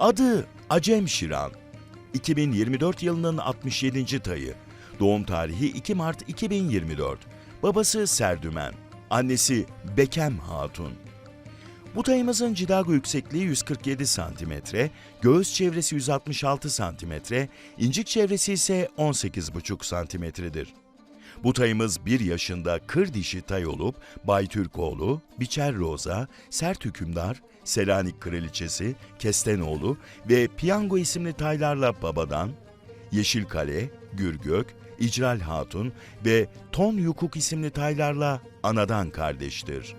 Adı Acem Şiran. 2024 yılının 67. tayı. Doğum tarihi 2 Mart 2024. Babası Serdümen. Annesi Bekem Hatun. Bu tayımızın cidago yüksekliği 147 cm, göğüs çevresi 166 cm, incik çevresi ise 18,5 cm'dir. Bu tayımız 1 yaşında kır dişi tay olup Bay Türkoğlu, Biçer Roza, Sert Hükümdar, Selanik Kraliçesi, Kestenoğlu ve Piyango isimli taylarla babadan, Yeşil Kale, Gürgök, İcral Hatun ve Ton Yukuk isimli taylarla anadan kardeştir.